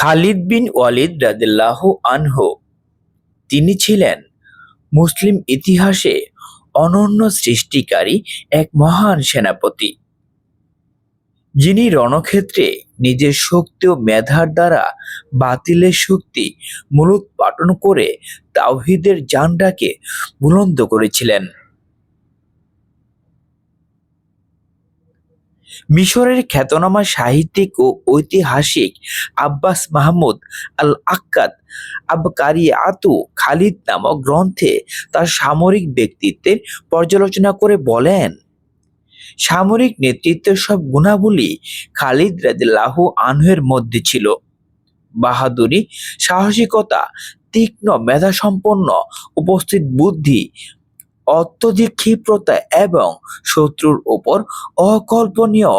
খালিদ বিন ওয়ালিদ রাদিল্লাহ আনহু, তিনি ছিলেন মুসলিম ইতিহাসে অনন্য সৃষ্টিকারী এক মহান সেনাপতি। যিনি রণক্ষেত্রে নিজের শক্তি ও মেধার দ্বারা বাতিলের শক্তি মূলত মূলোৎপাটন করে তাওহিদের জানটাকে বুলন্দ করেছিলেন। মিশরের খ্যাতনামা সাহিত্যিক ও ঐতিহাসিক আব্বাস মাহমুদ আল আক্কাদ আতু খালিদ নামক গ্রন্থে তার সামরিক ব্যক্তিত্বের পর্যালোচনা করে বলেন, সামরিক নেতৃত্বের সব গুণাবলী খালিদ রাদিল্লাহু আনহের মধ্যে ছিল। বাহাদুরি, সাহসিকতা, তীক্ষ্ণ মেধাসম্পন্ন, উপস্থিত বুদ্ধি অত্যধিক ক্ষিপ্রতা এবং শত্রুর ওপর অকল্পনীয়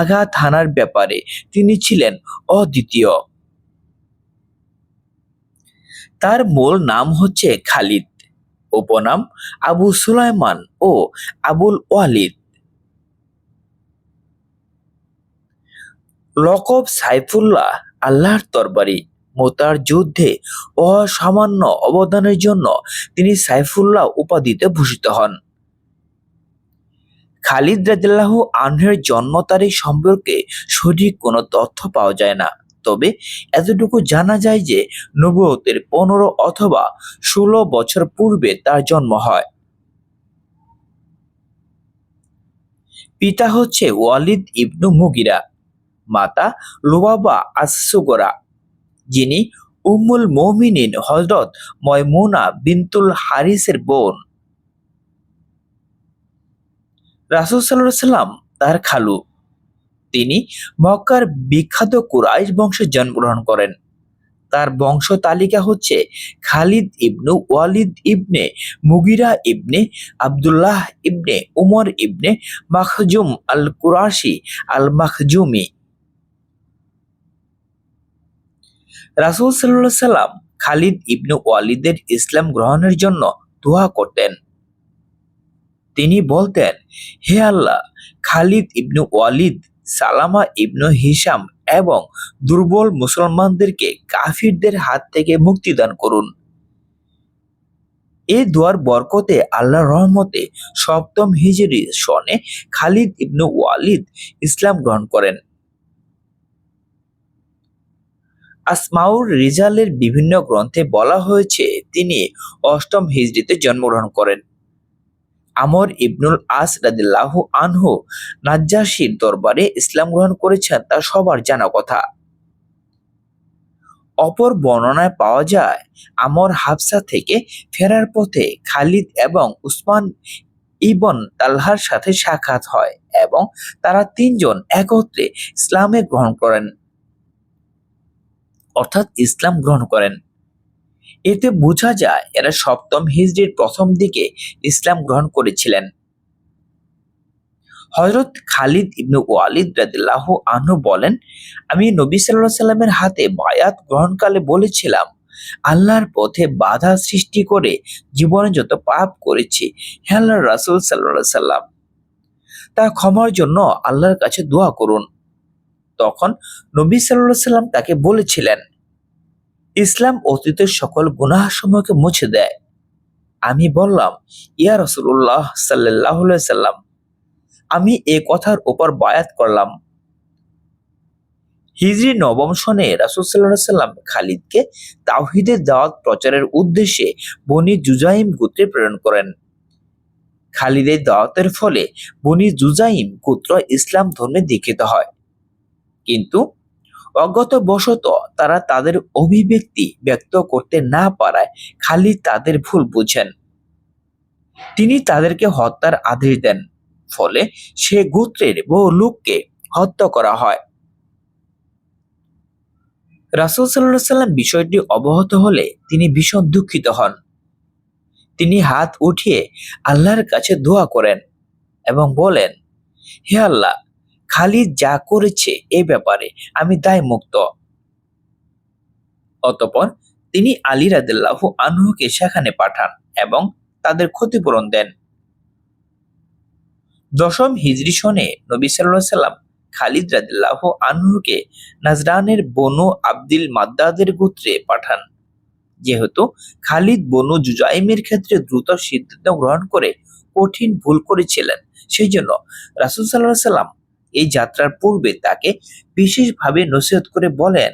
আঘাত হানার ব্যাপারে তিনি ছিলেন অদ্বিতীয়। তার মূল নাম হচ্ছে খালিদ, উপনাম আবু সুলাইমান ও আবুল ওয়ালিদ। লকব সাইফুল্লাহ আল্লাহর তরবারি মোতার যুদ্ধে অসামান্য অবদানের জন্য তিনি সাইফুল্লাহ উপাধিতে ভূষিত হন। খালিদ রাদিল্লাহ আনহের জন্ম তারিখ সম্পর্কে সঠিক কোনো তথ্য পাওয়া যায় না। তবে এতটুকু জানা যায় যে নবুয়তের পনেরো অথবা ষোলো বছর পূর্বে তার জন্ম হয়। পিতা হচ্ছে ওয়ালিদ ইবনু মুগিরা, মাতা লুবাবা আসুগরা যিনি উম্মুল মমিনিন হজরত ময়মুনা বিনতুল হারিসের বোন। রাসুল সাল্লাম, তার খালু। তিনি মক্কার বিখ্যাত কুরাইশ বংশে জন্মগ্রহণ করেন। তার বংশ তালিকা হচ্ছে খালিদ ইবনু ওয়ালিদ ইবনে মুগিরা ইবনে আবদুল্লাহ ইবনে উমর ইবনে মাখজুম আল কুরাশি আল মাখজুমি রাসুল সাল্লাহ সাল্লাম খালিদ ইবনু ওয়ালিদের ইসলাম গ্রহণের জন্য দোয়া করতেন। তিনি বলতেন, হে আল্লাহ, খালিদ ইবনু ওয়ালিদ, সালামা ইবনু হিসাম এবং দুর্বল মুসলমানদেরকে কাফিরদের হাত থেকে মুক্তিদান করুন। এই দোয়ার বরকতে আল্লাহ রহমতে সপ্তম হিজরি সনে খালিদ ইবনু ওয়ালিদ ইসলাম গ্রহণ করেন। আসমাউর রিজালের বিভিন্ন গ্রন্থে বলা হয়েছে, তিনি অষ্টম হিজরিতে জন্মগ্রহণ করেন। আমর ইবনুল আস রাদিল্লাহু আনহু নাজ্জাসির দরবারে ইসলাম গ্রহণ করেছেন তা সবার জানা কথা। অপর বর্ণনায় পাওয়া যায়, আমর হাফসা থেকে ফেরার পথে খালিদ এবং উসমান ইবন তালহার সাথে সাক্ষাৎ হয় এবং তারা তিনজন একত্রে ইসলামে গ্রহণ করেন। অর্থাৎ ইসলাম গ্রহণ করেন। এতে বোঝা যায়, এরা সপ্তম হিজড়ির প্রথম দিকে ইসলাম গ্রহণ করেছিলেন। হজরত খালিদ ইবনু ওয়ালিদ রাদিল্লাহ আনহু বলেন, আমি নবী সাল্লাহ সাল্লামের হাতে বায়াত গ্রহণকালে বলেছিলাম, আল্লাহর পথে বাধা সৃষ্টি করে জীবনে যত পাপ করেছি, হে আল্লাহ রাসুল সাল্লাহ সাল্লাম, তা ক্ষমার জন্য আল্লাহর কাছে দোয়া করুন। তখন নবী সাল্লাহ সাল্লাম তাকে বলেছিলেন, ইসলাম অতীতের সকল গুনাহসমূহকে মুছে দেয় আমি বললাম, ইয়া রসুল্লাহ সাল্লাহ সাল্লাম, আমি এ কথার উপর বায়াত করলাম। হিজরি নবম সনে রাসুল সাল্লাহ সাল্লাম খালিদকে তাওহিদের দাওয়াত প্রচারের উদ্দেশ্যে বনি জুজাইম গোত্রে প্রেরণ করেন। খালিদের দাওয়াতের ফলে বনি জুজাইম গোত্র ইসলাম ধর্মে দীক্ষিত হয়। কিন্তু অজ্ঞত বশত তারা তাদের অভিব্যক্তি ব্যক্ত করতে না পারায় খালি তাদের ভুল বুঝেন। তিনি তাদেরকে হত্যার আদেশ দেন, ফলে সে গোত্রের বহু লোককে হত্যা করা হয়। রাসুল সাল্লাহ সাল্লাম বিষয়টি অবহত হলে তিনি ভীষণ দুঃখিত হন। তিনি হাত উঠিয়ে আল্লাহর কাছে দোয়া করেন এবং বলেন, হে আল্লাহ খালিদ যা করেছে এ ব্যাপারে আমি দায় মুক্ত। অতপর তিনি আলী রাদিল্লাহ আনহুকে সেখানে পাঠান এবং তাদের ক্ষতিপূরণ দেন। দশম হিজরি সনে নবী সাল্লাহ সাল্লাম খালিদ রাদিল্লাহ আনহুকে নাজরানের বনু আব্দুল মাদ্দাদের গোত্রে পাঠান, যেহেতু খালিদ বনু জুজাইমের ক্ষেত্রে দ্রুত সিদ্ধান্ত গ্রহণ করে কঠিন ভুল করেছিলেন। সেই জন্য রাসুল সাল্লাহ সাল্লাম এই যাত্রার পূর্বে তাকে বিশেষভাবে নসিহত করে বলেন,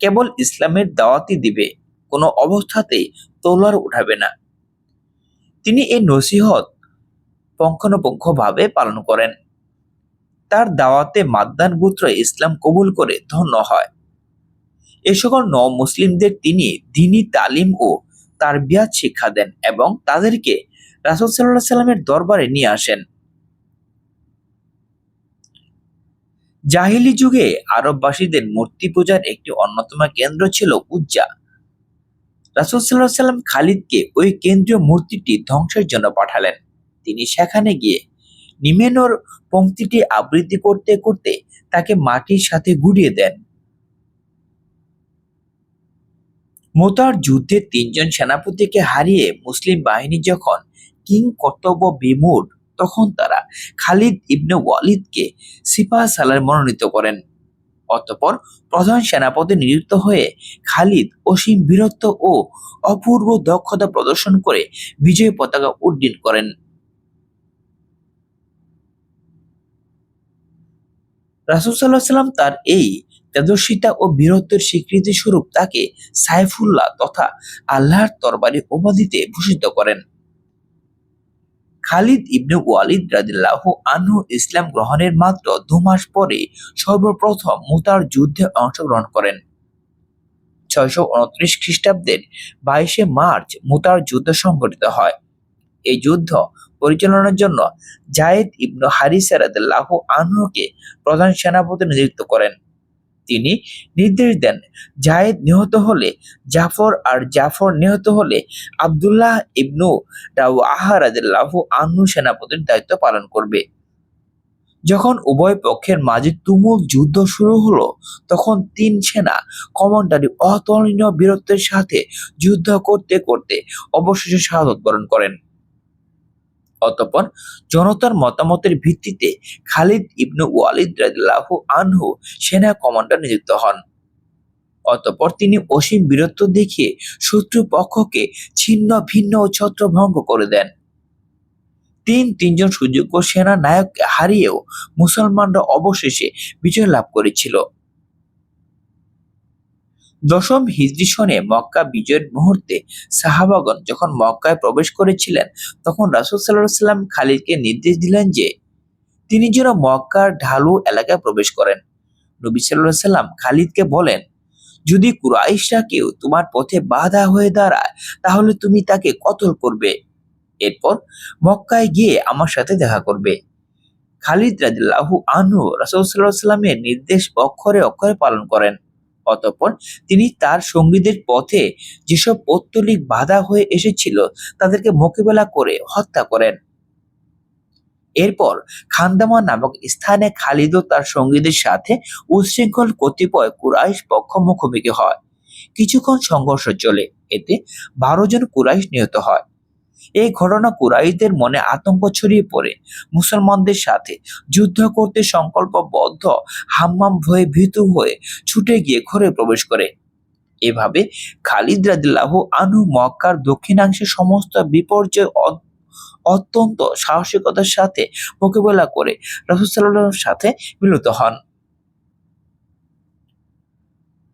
কেবল ইসলামের দাওয়াতি দিবে, কোনো অবস্থাতেই তলোয়ার উঠাবে না। তিনি এই নসিহত পঙ্খানুপঙ্খভাবে পালন করেন। তার দাওয়াতে মাদ্দান গোত্র ইসলাম কবুল করে ধন্য হয়। এ সকল ন মুসলিমদের তিনি দিনী তালিম ও তার বিয়াদ শিক্ষা দেন এবং তাদেরকে রাসুল সাল্লাহ সাল্লামের দরবারে নিয়ে আসেন। জাহিলি যুগে আরববাসীদের মূর্তি পূজার একটি অন্যতম কেন্দ্র ছিল উজ্জা। রাসুল সাল্লাহ সাল্লাম খালিদকে ওই কেন্দ্রীয় মূর্তিটি ধ্বংসের জন্য পাঠালেন। তিনি সেখানে গিয়ে নিমেনোর পংক্তিটি আবৃত্তি করতে করতে তাকে মাটির সাথে গুড়িয়ে দেন। মোতার যুদ্ধে তিনজন সেনাপতিকে হারিয়ে মুসলিম বাহিনী যখন কিং কর্তব্য বিমূঢ় তখন তারা খালিদ ইবনে ওয়ালিদকে সিপাহ সালার মনোনীত করেন। অতঃপর প্রধান সেনাপতি নিযুক্ত হয়ে খালিদ অসীম বীরত্ব ও অপূর্ব দক্ষতা প্রদর্শন করে বিজয় পতাকা উড্ডীন করেন। রাসুল সাল্লাহ সাল্লাম তার এই তেজস্বিতা ও বীরত্বের স্বীকৃতি স্বরূপ তাকে সাইফুল্লাহ তথা আল্লাহর তরবারি উপাধিতে ভূষিত করেন। খালিদ ইবনে ওয়ালিদ রাদিল্লাহ আনহু ইসলাম গ্রহণের মাত্র দু মাস পরে সর্বপ্রথম মুতার যুদ্ধে অংশগ্রহণ করেন। ছয়শো উনত্রিশ খ্রিস্টাব্দের বাইশে মার্চ মুতার যুদ্ধ সংঘটিত হয়। এই যুদ্ধ পরিচালনার জন্য জায়েদ ইবনু হারিসা রাদিল্লাহ আনহুকে প্রধান সেনাপতি নিযুক্ত করেন। তিনি নির্দেশ দেন। জায়েদ নিহত হলে, জাফর আর জাফর নিহত হলে আবদুল্লাহ ইবনু রাউ রাওয়াহারাদিল্লাহু আনহু সেনাপতির দায়িত্ব পালন করবে। যখন উভয় পক্ষের মাঝে তুমুল যুদ্ধ শুরু হলো, তখন তিন সেনা কমান্ডারি অতুলনীয় বীরত্বের সাথে যুদ্ধ করতে করতে অবশেষে শাহাদত বরণ করেন। অতঃপর জনতার মতামতের ভিত্তিতে খালিদ ইবনু ওয়ালিদ রাদিল্লাহু আনহু সেনা কমান্ডার নিযুক্ত হন। অতঃপর তিনি অসীম বীরত্ব দেখিয়ে শত্রু পক্ষকে ছিন্ন, ভিন্ন ও ছত্রভঙ্গ করে দেন। তিন, তিনজন সুযোগ্য সেনা নায়ককে হারিয়েও মুসলমানরা অবশেষে বিজয় লাভ করেছিল। দশম হিজরি সনে মক্কা বিজয়ের মুহূর্তে সাহাবাগন যখন মক্কায় প্রবেশ করেছিলেন, তখন রাসুল সাল্লাহ সাল্লাম খালিদকে নির্দেশ দিলেন যে, তিনি যেন মক্কার ঢালু এলাকায় প্রবেশ করেন। নবী সাল্লাহ সাল্লাম খালিদকে বলেন, যদি কুরাইশরা কেউ তোমার পথে বাধা হয়ে দাঁড়ায়, তাহলে তুমি তাকে কতল করবে? এরপর মক্কায় গিয়ে আমার সাথে দেখা করবে। খালিদ রাজিল্লাহু আনহু রাসুল সাল্লাহ সাল্লামের নির্দেশ অক্ষরে অক্ষরে পালন করেন। অতঃপর তিনি তার সঙ্গীদের পথে যেসব পৌত্তলিক বাধা হয়ে এসেছিল তাদেরকে মোকাবেলা করে হত্যা করেন। এরপর খান্দামা নামক স্থানে খালিদ তার সঙ্গীদের সাথে উচ্ছৃঙ্খল কতিপয় কুরাইশ পক্ষ মুখোমুখি হয়। কিছুক্ষণ সংঘর্ষ চলে, এতে বারো জন কুরাইশ নিহত হয়। এই ঘটনা কুরাইদের মনে আতঙ্ক ছড়িয়ে পড়ে। মুসলমানদের সাথে যুদ্ধ করতে সংকল্পবদ্ধ হাম্মাম ভয়ে ভীতু হয়ে ছুটে গিয়ে ঘরে প্রবেশ করে। এভাবে খালিদ রাদিল্লাহ আনু মক্কার দক্ষিণাংশে সমস্ত বিপর্যয় অত্যন্ত সাহসিকতার সাথে মোকাবেলা করে রাসুলসাল্লাহর সাথে মিলিত হন।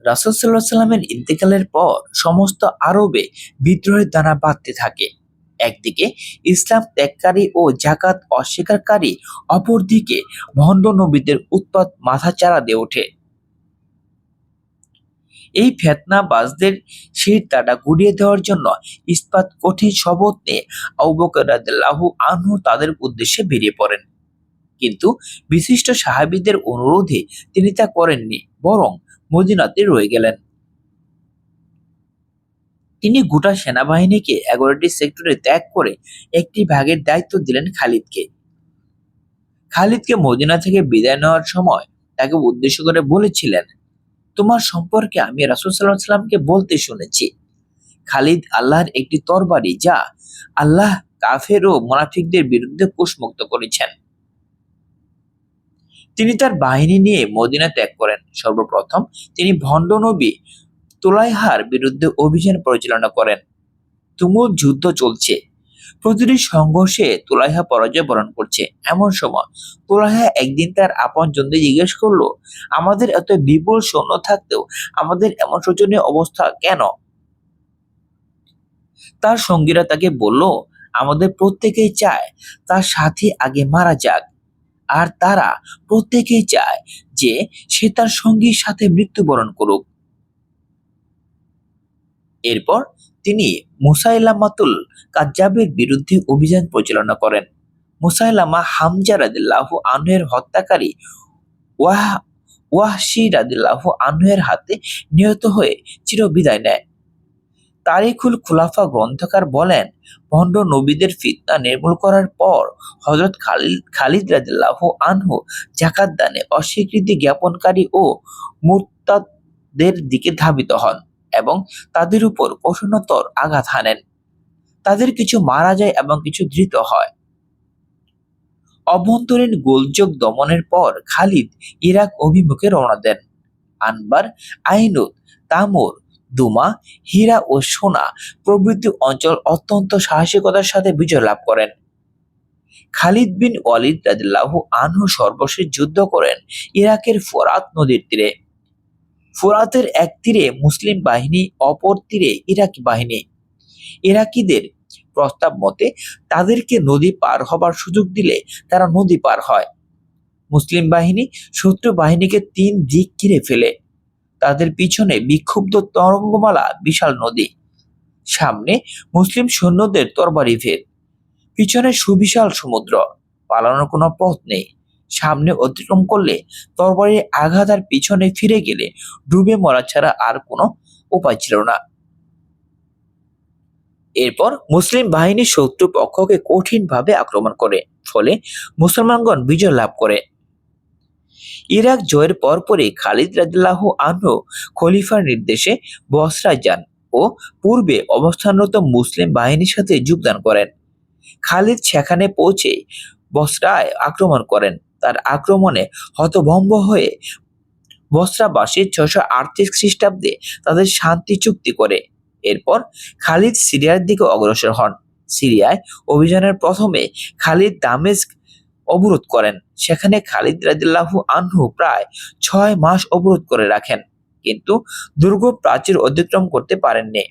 রাসুল সাল্লাহ সাল্লামের ইন্তেকালের পর সমস্ত আরবে বিদ্রোহের দানা বাঁধতে থাকে। একদিকে ইসলাম ত্যাগকারী ও জাকাত অস্বীকারী, অপরদিকে ভণ্ড নবীদের উৎপাত মাথাচাড়া দিয়ে ওঠে। এই ফেতনাবাজদের শির তাটা গুড়িয়ে দেওয়ার জন্য ইস্পাত কঠিন শপথ নিয়ে আউবকরাদু আনহু তাদের উদ্দেশ্যে বেরিয়ে পড়েন। কিন্তু বিশিষ্ট সাহাবিদের অনুরোধে তিনি তা করেননি, বরং মদিনাতে রয়ে গেলেন। তিনি গোটা সেনাবাহিনীকে এগারোটি সেক্টরে ত্যাগ করে একটি ভাগের দায়িত্ব দিলেন খালিদকে। খালিদকে মদিনা থেকে বিদায় নেওয়ার সময় তাকে উদ্দেশ্য করে বলেছিলেন, তোমার সম্পর্কে আমি রাসুল সাল্লাহ সাল্লামকে বলতে শুনেছি। খালিদ আল্লাহর একটি তরবারি যা আল্লাহ কাফের ও মোনাফিকদের বিরুদ্ধে কুশমুক্ত করেছেন। তিনি তার বাহিনী নিয়ে মদিনা ত্যাগ করেন। সর্বপ্রথম তিনি ভণ্ড নবী তোলাইহার বিরুদ্ধে অভিযান পরিচালনা করেন। তুমুল যুদ্ধ চলছে। প্রতিটি সংঘর্ষে তোলাইহা পরাজয় বরণ করছে। এমন সময় তোলাইহা একদিন তার আপন জনদের জিজ্ঞেস করল, আমাদের এত বিপুল সৈন্য থাকতেও আমাদের এমন শোচনীয় অবস্থা কেন? তার সঙ্গীরা তাকে বলল, আমাদের প্রত্যেকেই চায় তার সাথী আগে মারা যাক। আর তারা প্রত্যেকেই চায় যে সে তার সঙ্গীর সাথে মৃত্যুবরণ করুক। এরপর তিনি মুসাইলামাতুল কাজ্জাবের বিরুদ্ধে অভিযান পরিচালনা করেন। মুসাইলামা হামজা রাদিল্লাহু আনহের হত্যাকারী ওয়াহ, ওয়াহশি রাদিল্লাহু আনহের হাতে নিহত হয়ে চিরবিদায় নেয়। তারিখুল খুলাফা গ্রন্থকার বলেন, ভণ্ড নবীদের ফিতনা নির্মূল করার পর হজরত খালিদ খালিদ রাদিল্লাহু আনহু জাকাত দানে অস্বীকৃতি জ্ঞাপনকারী ও মুরতাদদের দিকে ধাবিত হন। এবং তাদের উপর কঠোরতর আঘাত হানেন। তাদের কিছু মারা যায় এবং কিছু ধৃত হয়। অভ্যন্তরীণ গোলযোগ দমনের পর খালিদ ইরাক অভিমুখে রওনা দেন। আনবার আইনুদ তামুর, দুমা, হীরা ও সোনা প্রভৃতি অঞ্চল অত্যন্ত সাহসিকতার সাথে বিজয় লাভ করেন। খালিদ বিন ওয়ালিদ রাদিল্লাহু আনহু সর্বশেষ যুদ্ধ করেন ইরাকের ফোরাত নদীর তীরে। ফোরাতের এক তীরে মুসলিম বাহিনী, অপর তীরে ইরাকি বাহিনী। ইরাকিদের প্রস্তাব মতে, তাদেরকে নদী পার হবার সুযোগ দিলে তারা নদী পার হয়। মুসলিম বাহিনী শত্রু বাহিনীকে তিন দিক ঘিরে ফেলে। তাদের পিছনে বিক্ষুব্ধ তরঙ্গমালা, বিশাল নদী। সামনে মুসলিম সৈন্যদের তরবারি ভেদ পিছনে সুবিশাল সমুদ্র। পালানোর কোনো পথ নেই। সামনে অতিক্রম করলে তরবারির আঘাত আর পিছনে ফিরে গেলে ডুবে মরা ছাড়া আর কোনো উপায় ছিল না। এরপর মুসলিম বাহিনী শত্রু পক্ষকে কঠিনভাবে আক্রমণ করে, ফলে মুসলমানগণ বিজয় লাভ করে। ইরাক জয়ের পরপরই খালিদ রাদিল্লাহ আনহু খলিফার নির্দেশে বসরায় যান ও পূর্বে অবস্থানরত মুসলিম বাহিনীর সাথে যোগদান করেন। খালিদ সেখানে পৌঁছে বসরায় আক্রমণ করেন। তার আক্রমণে হতভম্ব হয়ে বসরাবাসী ছশো আটত্রিশ খ্রিস্টাব্দে তাদের শান্তি চুক্তি করে। এরপর খালিদ সিরিয়ার দিকে অগ্রসর হন। সিরিয়ায় অভিযানের প্রথমে খালিদ দামেস্ক অবরোধ করেন। সেখানে খালিদ রাদিল্লাহু আনহু প্রায় ছয় মাস অবরোধ করে রাখেন, কিন্তু দুর্গ প্রাচীর অতিক্রম করতে পারেননি।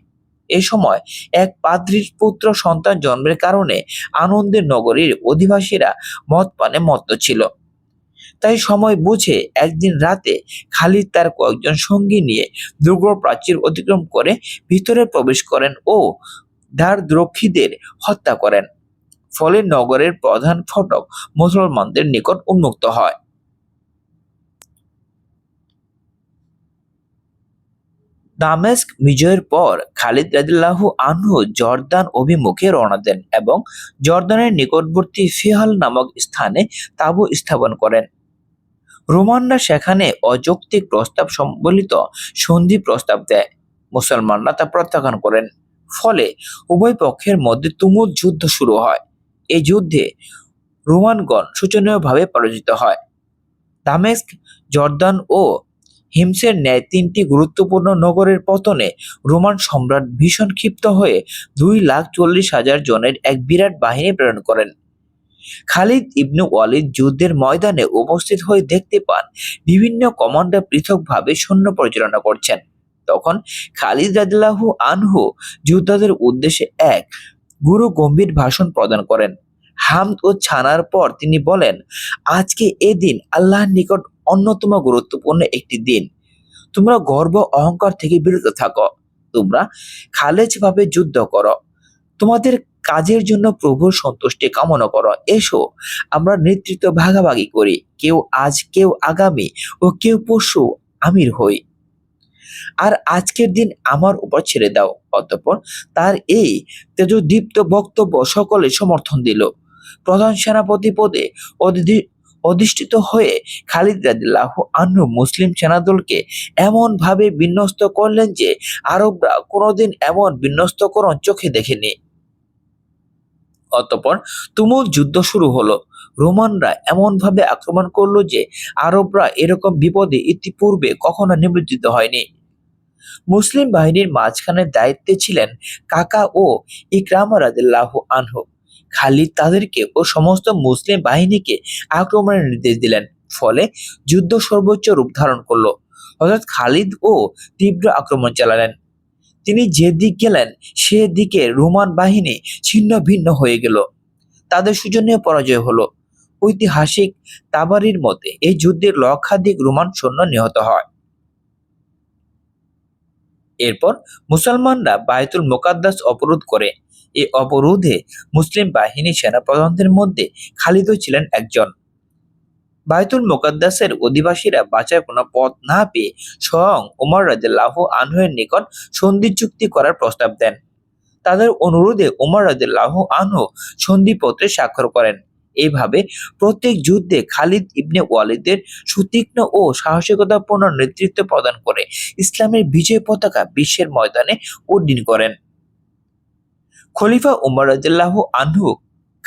এ সময় এক পাদ্রীর পুত্র সন্তান জন্মের কারণে আনন্দের নগরীর অধিবাসীরা মদ পানে মত্ত ছিল। তাই সময় বুঝে একদিন রাতে খালিদ তার কয়েকজন সঙ্গী নিয়ে দুর্গ প্রাচীর অতিক্রম করে ভিতরে প্রবেশ করেন ও দ্বারদ্রক্ষীদের হত্যা করেন। ফলে নগরের প্রধান ফটক মুসলমানদের নিকট উন্মুক্ত হয়। দামেস্ক বিজয়ের পর খালিদ রাদিল্লাহু আনহু জর্দান অভিমুখে রওনা দেন এবং জর্দানের নিকটবর্তী ফিহাল নামক স্থানে তাঁবু স্থাপন করেন। রোমানরা সেখানে অযৌক্তিক প্রস্তাব সম্বলিত সন্ধি প্রস্তাব দেয়। মুসলমানরা তা প্রত্যাখ্যান করেন। ফলে উভয় পক্ষের মধ্যে তুমুল যুদ্ধ শুরু হয়। এই যুদ্ধে রোমানগণ শোচনীয়ভাবে পরাজিত হয়। দামেস্ক, জর্দান ও হিমসের ন্যায় তিনটি গুরুত্বপূর্ণ নগরের পতনে রোমান সম্রাট ভীষণ ক্ষিপ্ত হয়ে দুই লাখ চল্লিশ হাজার জনের এক বিরাট বাহিনী প্রেরণ করেন। খালিদ ইবনু ওয়ালিদ যুদ্ধের ময়দানে উপস্থিত হয়ে দেখতে পান বিভিন্ন কমান্ডার পৃথকভাবে সৈন্য পরিচালনা করছেন। তখন খালিদ রাদিল্লাহু আনহু যোদ্ধাদের উদ্দেশ্যে এক গুরু গম্ভীর ভাষণ প্রদান করেন। হামদ ও ছানার পর তিনি বলেন, আজকে এ দিন আল্লাহর নিকট অন্যতম গুরুত্বপূর্ণ একটি দিন। তোমরা গর্ব অহংকার থেকে বিরত থাকো। তোমরা খালেজ ভাবে যুদ্ধ করো। তোমাদের কাজের জন্য প্রভুর সন্তুষ্টি কামনা করো। এসো, আমরা নেতৃত্ব ভাগাভাগি করি। কেউ আজ, কেউ আগামী ও কেউ পরশু আমির হই। আর আজকের দিন আমার উপর ছেড়ে দাও। অতঃপর তার এই তেজদীপ্ত বক্তব্য সকলে সমর্থন দিল। প্রধান সেনাপতি পদে অধি- অধিষ্ঠিত হয়ে খালিদ রাদিল্লাহ আনহু মুসলিম সেনাদলকে এমন ভাবে বিন্যস্ত করলেন যে আরবরা কোনোদিন এমন বিন্যস্তকরণ চোখে দেখেনি। অতঃপর তুমুল যুদ্ধ শুরু হলো। রোমানরা এমনভাবে আক্রমণ করল যে আরবরা এরকম বিপদে ইতিপূর্বে কখনো নিবৃত্তিত হয়নি। মুসলিম বাহিনীর মাঝখানে দায়িত্বে ছিলেন কাকা ও ইকরামা রাদিল্লাহ আনহু। খালিদ তাদেরকে ও সমস্ত মুসলিম বাহিনীকে আক্রমণের নির্দেশ দিলেন, ফলে যুদ্ধ সর্বোচ্চ রূপ ধারণ করল। অর্থাৎ খালিদ ও তীব্র আক্রমণ চালালেন। তিনি যে দিক গেলেন সে দিকে রোমান বাহিনী ছিন্ন ভিন্ন হয়ে গেল। তাদের সুজনীয় পরাজয় হলো। ঐতিহাসিক তাবারির মতে এই যুদ্ধে লক্ষাধিক রোমান সৈন্য নিহত হয়। এরপর মুসলমানরা বায়তুল মোকাদ্দাস অবরোধ করে। এই অবরোধে মুসলিম বাহিনী সেনাপ্রধানদের মধ্যে খালিদও ছিলেন একজন। বায়তুল মোকাদ্দাসের অধিবাসীরা বাঁচার কোনো পথ না পেয়ে স্বয়ং উমর রাজিল্লাহ আনহুয়ের নিকট সন্ধি চুক্তি করার প্রস্তাব দেন। তাদের অনুরোধে উমর রাজিল্লাহ আনহু সন্ধিপত্রে স্বাক্ষর করেন। এইভাবে প্রত্যেক যুদ্ধে খালিদ ইবনে ওয়ালিদের সুতীক্ষ্ণ ও সাহসিকতাপূর্ণ নেতৃত্ব প্রদান করে ইসলামের বিজয় পতাকা বিশ্বের ময়দানে উড্ডীন করেন। খলিফা উমর রাজিল্লাহ আনহু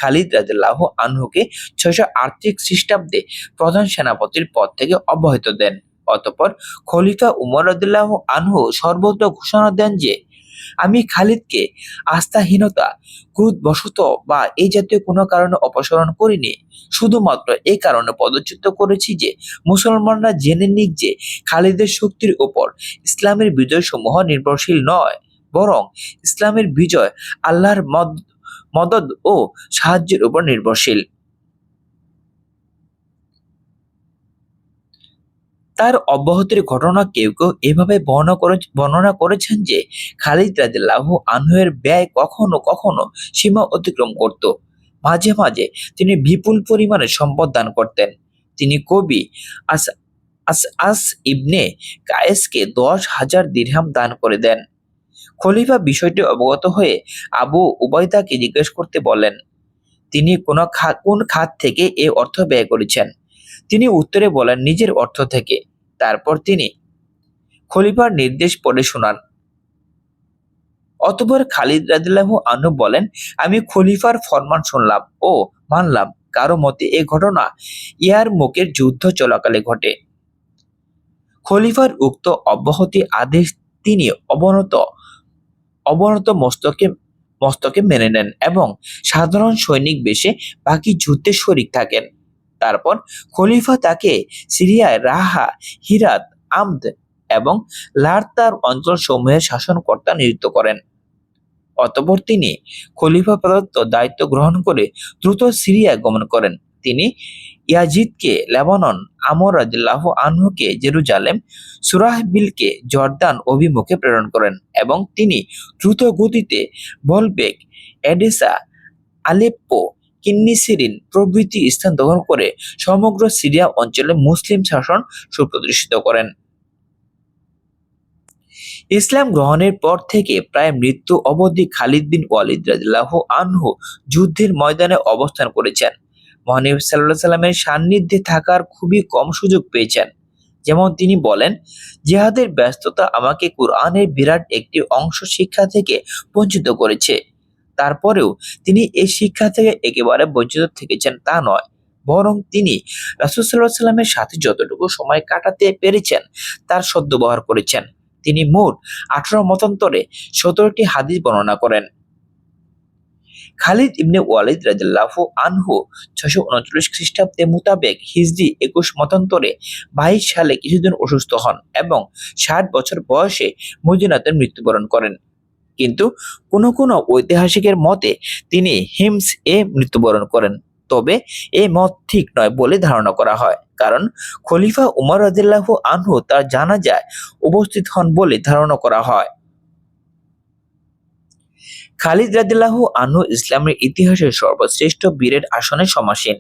খালিদ রাজিল্লাহ আনহুকে ছয়শো আটত্রিশ খ্রিস্টাব্দে প্রধান সেনাপতির পদ থেকে অব্যাহত দেন। অতঃপর খলিফা উমর রাদিল্লাহ আনহু সর্বত্র ঘোষণা দেন যে, আমি খালিদকে আস্থাহীনতা, ক্রোধবশত বা এই জাতীয় কোনো কারণে অপসারণ করিনি। শুধুমাত্র এই কারণে পদচ্যুত করেছি যে, মুসলমানরা জেনে নিক যে, খালিদের শক্তির উপর ইসলামের বিজয় সমূহ নির্ভরশীল নয়, বরং ইসলামের বিজয় আল্লাহর মদ মদদ ও সাহায্যের উপর নির্ভরশীল। তার অব্যাহতির ঘটনা কেউ কেউ এভাবে বর্ণনা করে বর্ণনা করেছেন যে, খালিদ রাদিল্লাহ আনহুয়ের ব্যয় কখনো কখনো সীমা অতিক্রম করত। মাঝে মাঝে তিনি বিপুল পরিমাণে সম্পদ দান করতেন। তিনি কবি আস আস আস ইবনে কায়েসকে দশ হাজার দিরহাম দান করে দেন। খলিফা বিষয়টি অবগত হয়ে আবু উবাইদাকে জিজ্ঞেস করতে বলেন তিনি কোন কোন খাত থেকে এ অর্থ ব্যয় করেছেন? তিনি উত্তরে বলেন, নিজের অর্থ থেকে। তারপর তিনি খলিফার নির্দেশ পড়ে শোনান। অতপর খালিদ রাদিল্লাহু আনহু বলেন, আমি খলিফার ফরমান শুনলাম ও মানলাম, কারও মতে এ ঘটনা ইয়ার মুখের যুদ্ধ চলাকালে ঘটে। খলিফার উক্ত অব্যাহতি আদেশ তিনি অবনত অবনত মস্তকে মস্তকে মেনে নেন এবং সাধারণ সৈনিক বেশে বাকি যুদ্ধে শরিক থাকেন। তারপর খলিফা তাকে সিরিয়ায় রাহা, হিরাত, আমদ এবং লার্তার অঞ্চল সমূহের শাসনকর্তা নিযুক্ত করেন। অতপর তিনি খলিফা প্রদত্ত দায়িত্ব গ্রহণ করে দ্রুত সিরিয়ায় গমন করেন। তিনি ইয়াজিদকে, লেবানন, আমর রাজিল্লাহ আনহুকে, জেরুজালেম সুরাহবিলকে জর্দান অভিমুখে প্রেরণ করেন এবং তিনি দ্রুত গতিতে বলবেগ এডেসা, আলেপ্পো, কিন্নিসিরিন প্রভৃতি স্থান দখল করে সমগ্র সিরিয়া অঞ্চলে মুসলিম শাসন সুপ্রতিষ্ঠিত করেন। ইসলাম গ্রহণের পর থেকে প্রায় মৃত্যু অবধি খালিদ বিন ওয়ালিদ রাজিল্লাহ আনহু যুদ্ধের ময়দানে অবস্থান করেছেন। মহানবী সাল্লাহ সাল্লামের সান্নিধ্যে থাকার খুবই কম সুযোগ পেয়েছেন। যেমন তিনি বলেন, জেহাদের ব্যস্ততা আমাকে কোরআনের বিরাট একটি অংশ শিক্ষা থেকে বঞ্চিত করেছে। তারপরেও তিনি এই শিক্ষা থেকে একেবারে বঞ্চিত থেকেছেন তা নয়। বরং তিনি রাসুসাল্লাহ সাল্লামের সাথে যতটুকু সময় কাটাতে পেরেছেন, তার সদ্ব্যবহার করেছেন। তিনি মোট আঠারো মতান্তরে সতেরোটি হাদিস বর্ণনা করেন। খালিদ ইবনে ওয়ালিদ রাজিল্লাহ আনহু ছশো উনচল্লিশ খ্রিস্টাব্দে মোতাবেক হিজরি একুশ মতান্তরে বাইশ সালে কিছুদিন অসুস্থ হন এবং ষাট বছর বয়সে মদিনাতে মৃত্যুবরণ করেন। কিন্তু কোনো কোনো ঐতিহাসিকের মতে তিনি হিমস এ মৃত্যুবরণ করেন। তবে এ মত ঠিক নয় বলে ধারণা করা হয়। কারণ খলিফা উমর রাজিল্লাহ আনহু তার জানা যায় উপস্থিত হন বলে ধারণা করা হয়। খালিদ রাদিল্লাহ আনহু ইসলামের ইতিহাসের সর্বশ্রেষ্ঠ বীরের আসনে সমাসীন।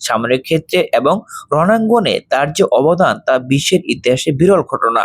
সামরিক ক্ষেত্রে এবং রণাঙ্গনে তার যে অবদান তা বিশ্বের ইতিহাসে বিরল ঘটনা।